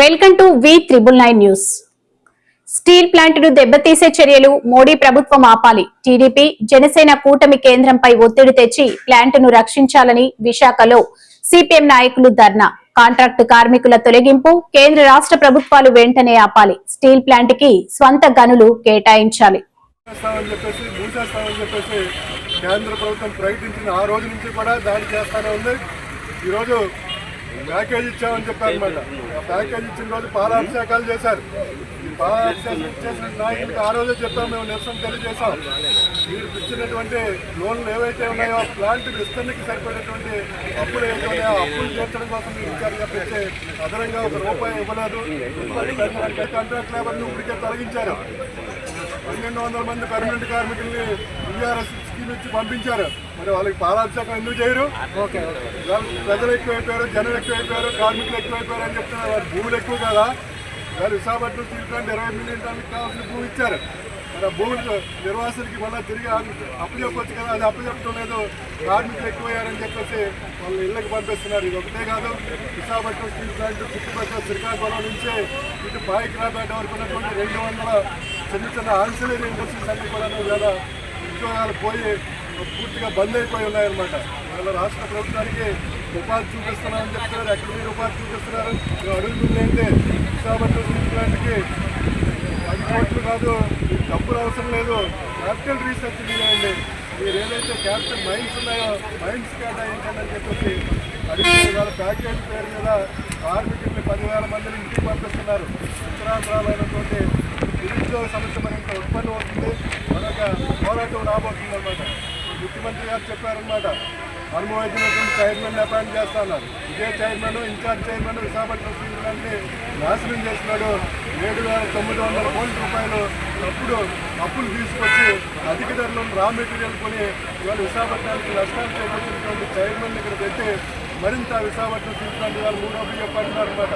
Welcome to V triple nine news. Steel ప్లాంట్ను దెబ్బతీసే చర్యలు మోడీ ప్రభుత్వం ఆపాలి. టీడీపీ జనసేన కూటమి కేంద్రంపై ఒత్తిడి తెచ్చి ప్లాంట్ను రక్షించాలని విశాఖలో సిపిఎం నాయకులు ధర్నా. కాంట్రాక్టు కార్మికుల తొలగింపు కేంద్ర రాష్ట్ర ప్రభుత్వాలు వెంటనే ఆపాలి. స్టీల్ ప్లాంట్కి స్వంత గనులు కేటాయించాలి. కేంద్ర ప్రభుత్వం ప్రకటించిన ఆ రోజు నుంచి కూడా దాడి చేస్తానే ఉంది. ఈరోజు ప్యాకేజ్ ఇచ్చామని చెప్పారు అనమాట ప్యాకేజ్ ఇచ్చిన రోజు పాలాభిషేకాలు చేశారు. ఈ పాలాభిషేకం చేసిన నాయకులకు ఆ రోజే చెప్పాము మేము నిరసన తెలియజేశాం. మీరు ఇచ్చినటువంటి లోన్లు ఏవైతే ఉన్నాయో ప్లాంట్ విస్తరణకి సరిపడేటువంటి అప్పులు ఏవైతే ఉన్నాయో అప్పులు తీర్చడం కోసం మీరు ఇచ్చారు తప్పించి అదనంగా ఒక రూపాయి ఇవ్వలేదు. కాంట్రాక్ట్ లేబర్ను ఇప్పటికే తొలగించారు. పన్నెండు వందల మంది పర్మనెంట్ కార్మికుల్ని బీఆర్ఎస్ స్కీమ్ ఇచ్చి పంపించారు. మరి వాళ్ళకి పాలాభిషేకం ఎందుకు చేయరు? ప్రజలు ఎక్కువైపోయారు జనం ఎక్కువైపోయారు కార్మికులు ఎక్కువైపోయారు అని చెప్తున్నారు. వారి భూములు ఎక్కువ కదా. వాళ్ళు విశాఖపట్నం స్టీల్ ప్లాంట్ ఇరవై మిలియన్ టన్నులకు కావాల్సిన భూమి ఇచ్చారు. మరి ఆ భూములు నిర్వాసులకి మళ్ళీ తిరిగి అప్పు చెప్పొచ్చు కదా. అది అప్పు చెప్పడం లేదు. కార్మికులు ఎక్కువయ్యారని చెప్పేసి వాళ్ళు ఇళ్ళకి పంపిస్తున్నారు. ఇది ఒకటే కాదు. విశాఖపట్నం స్టీల్ ప్లాంట్ చుట్టుపక్కల శ్రీకాకుళం నుంచి ఇటు పాయికిరాపేట వరకు ఉన్నటువంటి రెండు వందల చిన్న చిన్న ఆన్సిలరీ ఇండస్ట్రీస్ అన్ని కూడా ఉద్యోగాలు పోయి పూర్తిగా బంద్ అయిపోయి ఉన్నాయన్నమాట. వాళ్ళ రాష్ట్ర ప్రభుత్వానికి ఉపాధి చూపిస్తున్నామని చెప్తున్నారు. ఎక్కడ మీరు ఉపాధి చూపిస్తున్నారు? అడుగుతుంది అయితే విశాఖపట్నం పది కోట్లు కాదు డబ్బులు అవసరం లేదు. క్యాపిటల్ రీసెర్చ్ చేయండి. మీరు ఏదైతే క్యాపిటల్ మైండ్స్ ఉన్నాయో మైండ్స్ కేటాయించండి అని చెప్పేసి అడిగితే వాళ్ళ ప్యాకేజ్ పేరు మీద కార్మికుల్ని పదివేల మందిని ఇంటికి పంపిస్తున్నారు. ఉత్తరాంధ్రాలైనటువంటి నిరుద్యోగ సమస్య మరింత ఉత్పన్నం అవుతుంది. మరొక పోరాటం రాబోతుంది అనమాట ముఖ్యమంత్రి గారు చెప్పారనమాట అనుభవించినటువంటి చైర్మన్ అపాయింట్ చేస్తున్నారు ఇదే chairman incharge chairman Visakhapatnam steel నాశనం చేస్తున్నాడు ఏడు వేల తొమ్మిది వందల కోట్ల రూపాయలు అప్పుడు అప్పులు తీసుకొచ్చి అధిక ధరలో రా మెటీరియల్ కొని ఇవాళ విశాఖపట్నానికి నష్టాలు చేపట్టినటువంటి చైర్మన్ ఇక్కడ పెట్టి మరింత విశాఖపట్నం స్టీల్ వాళ్ళు ఇవాళ మూడో బియ్యం అంటున్నారు అనమాట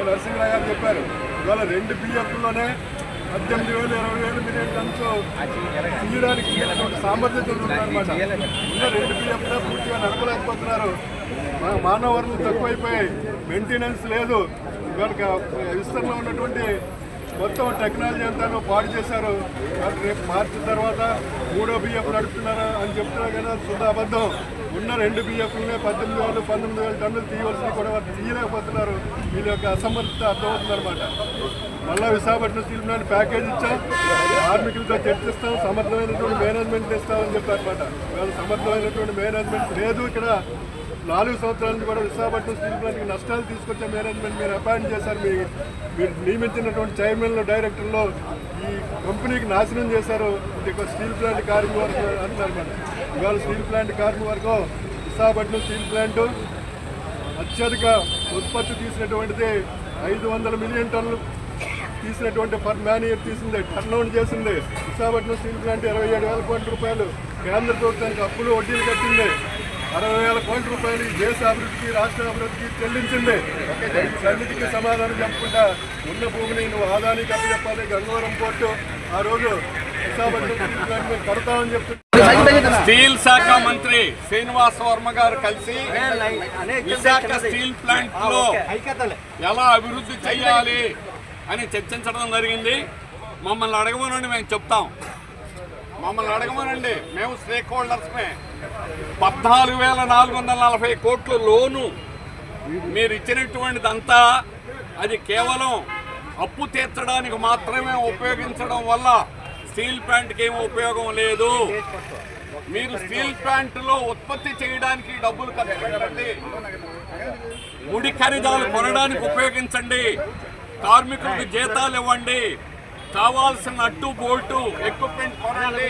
నరసింహరావు గారు చెప్పారు. ఇవాళ రెండు బియ్యంలోనే పద్దెనిమిది వేలు ఇరవై వేలు మిలియన్ టన్స్ తీయడానికి సామర్థ్యం ఉందన్నమాట ఉన్న రెండు బియ్యంలో పూర్తిగా నడపలేకపోతున్నారు. మానవ వనరులు తక్కువైపోయాయి. మెయింటెనెన్స్ లేదు. కనుక విస్తరణలో ఉన్నటువంటి మొత్తం టెక్నాలజీ అంతా పాడు చేశారు. రేపు మార్చి తర్వాత మూడో బియ్యం నడుపుతున్నారా అని చెప్తున్నారు కదా శుద్ధ అబద్ధం. ఉన్న రెండు బియ్యపులనే పద్దెనిమిది వేలు పంతొమ్మిది వేల టన్నులు తీయవలసినవి కూడా వారు తీయలేకపోతున్నారు. వీళ్ళ యొక్క అసమర్థత అర్థమవుతుందన్నమాట. మళ్ళా విశాఖపట్నం స్టీల్ ప్లాంట్ ప్యాకేజ్ ఇచ్చాం. కార్మికులతో చర్చిస్తాం. సమర్థమైనటువంటి మేనేజ్మెంట్ ఇస్తామని చెప్పారనమాట వాళ్ళు సమర్థమైనటువంటి మేనేజ్మెంట్ లేదు ఇక్కడ. నాలుగు సంవత్సరాల నుంచి కూడా విశాఖపట్నం స్టీల్ ప్లాంట్కి నష్టాలు తీసుకొచ్చే మేనేజ్మెంట్ మీరు అపాయింట్ చేశారు. మీ మీరు నియమించినటువంటి చైర్మన్లు డైరెక్టర్లో ఈ కంపెనీకి నాశనం చేశారు. ఇది ఒక స్టీల్ ప్లాంట్ కార్మిక వర్గం అంటున్నారు మరి. ఇవాళ స్టీల్ ప్లాంట్ కార్మిక వర్గం విశాఖపట్నం స్టీల్ ప్లాంట్ అత్యధిక ఉత్పత్తి తీసినటువంటిది ఐదు వందల మిలియన్ టన్నులు తీసినటువంటి పర్ మ్యాన్ ఇయర్ తీసింది టర్న్ అవుట్ చేసింది. విశాఖపట్నం స్టీల్ ప్లాంట్ ఇరవై ఏడు వేల కోట్ల రూపాయలు కేంద్ర ప్రభుత్వానికి అప్పులు వడ్డీలు కట్టింది. అరవై వేల కోట్ల రూపాయలు ఈ దేశ అభివృద్ధికి రాష్ట్ర అభివృద్ధికి చెల్లించింది. అన్నిటికీ సమాధానం చెప్పకుండా ఉన్న భూమిని నువ్వు ఆదానికి అప్పచెప్పాలి గంగవరం పోర్టు. ఆ రోజు కడతామని చెప్తున్నారు స్టీల్ శాఖ మంత్రి శ్రీనివాస వర్మ గారు కలిసి విశాఖ స్టీల్ ప్లాంట్లో ఎలా అభివృద్ధి చేయాలి అని చర్చించడం జరిగింది. మమ్మల్ని అడగమనండి మేము చెప్తాం. మమ్మల్ని అడగమనండి. మేము స్టేక్ హోల్డర్స్మే పద్నాలుగు వేల నాలుగు వందల నలభై కోట్ల లోను మీరు ఇచ్చినటువంటిదంతా అది కేవలం అప్పు తీర్చడానికి మాత్రమే ఉపయోగించడం వల్ల స్టీల్ ప్లాంట్కి ఏమి ఉపయోగం లేదు. మీరు స్టీల్ ప్లాంట్లో ఉత్పత్తి చేయడానికి డబ్బులు ఖర్చు పెట్టండి. ముడి ఖరీదాలు కొనడానికి ఉపయోగించండి. కార్మికులకు జీతాలు ఇవ్వండి. కావాల్సిన అట్టు బోల్టు ఎక్విప్మెంట్ కొనండి.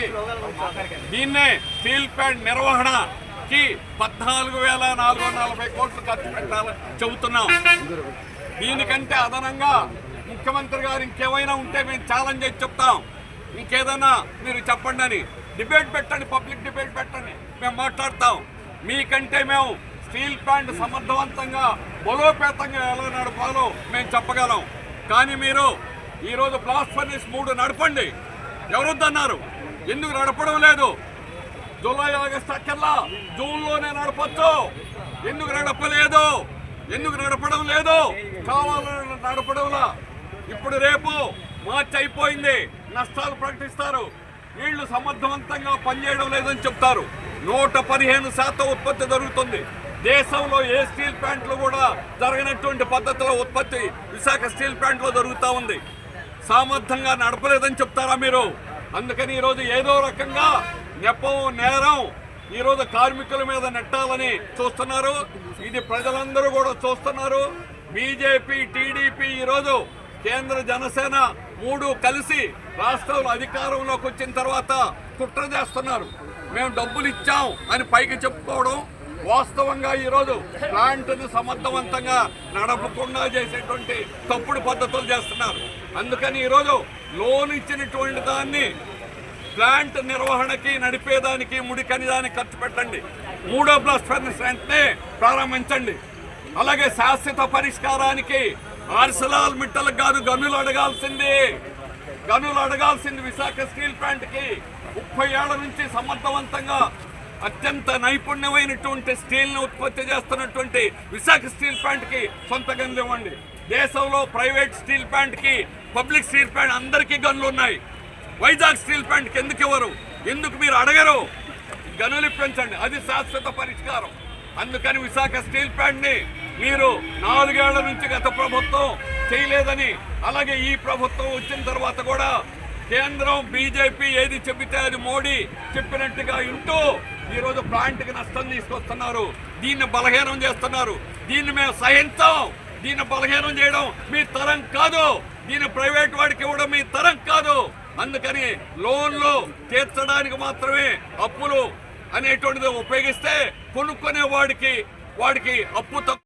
దీన్నే స్టీల్ ప్లాంట్ నిర్వహణకి పద్నాలుగు వేల నాలుగు వందల నలభై కోట్లు ఖర్చు పెట్టాలని చెబుతున్నాం. దీనికంటే అదనంగా ముఖ్యమంత్రి గారు ఇంకేమైనా ఉంటే మేము ఛాలెంజ్ చేసి చెప్తాం. ఇంకేదైనా మీరు చెప్పండి అని. డిబేట్ పెట్టండి పబ్లిక్ డిబేట్ పెట్టండి. మేము మాట్లాడతాం. మీకంటే మేము స్టీల్ ప్లాంట్ సమర్థవంతంగా బలోపేతంగా ఎలా నడపాలో మేము చెప్పగలం. కానీ మీరు ఈరోజు బ్లాస్ట్ ఫర్నిస్ మూడు నడపండి. ఎవరొద్దన్నారు? ఎందుకు నడపడం లేదు? జూలై ఆగస్ట్ అక్కర్లా? జూన్లోనే నడపచ్చు. ఎందుకు నడపలేదు? ఎందుకు నడపడం లేదు? కావాలని నడపడంలా? ఇప్పుడు రేపు మార్చి అయిపోయింది. నష్టాలు ప్రకటిస్తారు. వీళ్ళు సమర్థవంతంగా పనిచేయడం లేదని చెప్తారు. నూట పదిహేను శాతం ఉత్పత్తి జరుగుతుంది. దేశంలో ఏ స్టీల్ ప్లాంట్లు కూడా జరగనటువంటి పద్ధతిలో ఉత్పత్తి విశాఖ స్టీల్ ప్లాంట్లో జరుగుతూ ఉంది. సామర్థ్యంగా నడపలేదని చెప్తారా మీరు? అందుకని ఈరోజు ఏదో రకంగా నెపం నేరం ఈరోజు కార్మికుల మీద నెట్టాలని చూస్తున్నారు. ఇది ప్రజలందరూ కూడా చూస్తున్నారు. బీజేపీ టీడీపీ ఈరోజు కేంద్ర జనసేన మూడు కలిసి రాష్ట్రంలో అధికారంలోకి వచ్చిన తర్వాత కుట్ర చేస్తున్నారు. మేము డబ్బులు ఇచ్చాం అని పైకి చెప్పుకోవడం వాస్తవంగా ఈరోజు ప్లాంట్ను సమర్థవంతంగా నడపకుండా చేసేటువంటి తప్పుడు పద్ధతులు చేస్తున్నారు. అందుకని ఈరోజు లోన్ ఇచ్చినటువంటి దాన్ని ప్లాంట్ నిర్వహణకి నడిపేదానికి ముడికని దానికి ఖర్చు పెట్టండి. మూడో బ్లాస్ట్ ఫర్నెస్ వెంటనే ప్రారంభించండి. అలాగే శాశ్వత పరిష్కారానికి ఆర్సలాల్ మిట్టలకు కాదు గనులు అడగాల్సింది. గనులు అడగాల్సింది విశాఖ స్టీల్ ప్లాంట్కి. ముప్పై ఏళ్ళ నుంచి సమర్థవంతంగా అత్యంత నైపుణ్యమైనటువంటి స్టీల్ని ఉత్పత్తి చేస్తున్నటువంటి విశాఖ స్టీల్ ప్లాంట్కి సొంత గనులు ఇవ్వండి. దేశంలో ప్రైవేట్ స్టీల్ ప్లాంట్కి పబ్లిక్ స్టీల్ ప్లాంట్ అందరికీ గనులు ఉన్నాయి. వైజాగ్ స్టీల్ ప్లాంట్కి ఎందుకు ఇవ్వరు ఎందుకు మీరు అడగరు? గనులు ఇప్పించండి అది శాశ్వత పరిష్కారం. అందుకని విశాఖ స్టీల్ ప్లాంట్ని మీరు నాలుగేళ్ళ నుంచి గత ప్రభుత్వం చేయలేదని అలాగే ఈ ప్రభుత్వం వచ్చిన తర్వాత కూడా కేంద్రం బీజేపీ ఏది చెబితే అది మోడీ చెప్పినట్టుగా వింటూ ఈరోజు ప్లాంట్కి నష్టం తీసుకొస్తున్నారు. దీన్ని బలహీనం చేస్తున్నారు. దీన్ని మేము సహించాం. దీన్ని బలహీనం చేయడం మీ తరం కాదు. దీన్ని ప్రైవేట్ వాడికి ఇవ్వడం మీ తరం కాదు. అందుకని లోన్లు తీర్చడానికి మాత్రమే అప్పులు అనేటువంటిది ఉపయోగిస్తే కొనుక్కునే వాడికి వాడికి అప్పు తక్కువ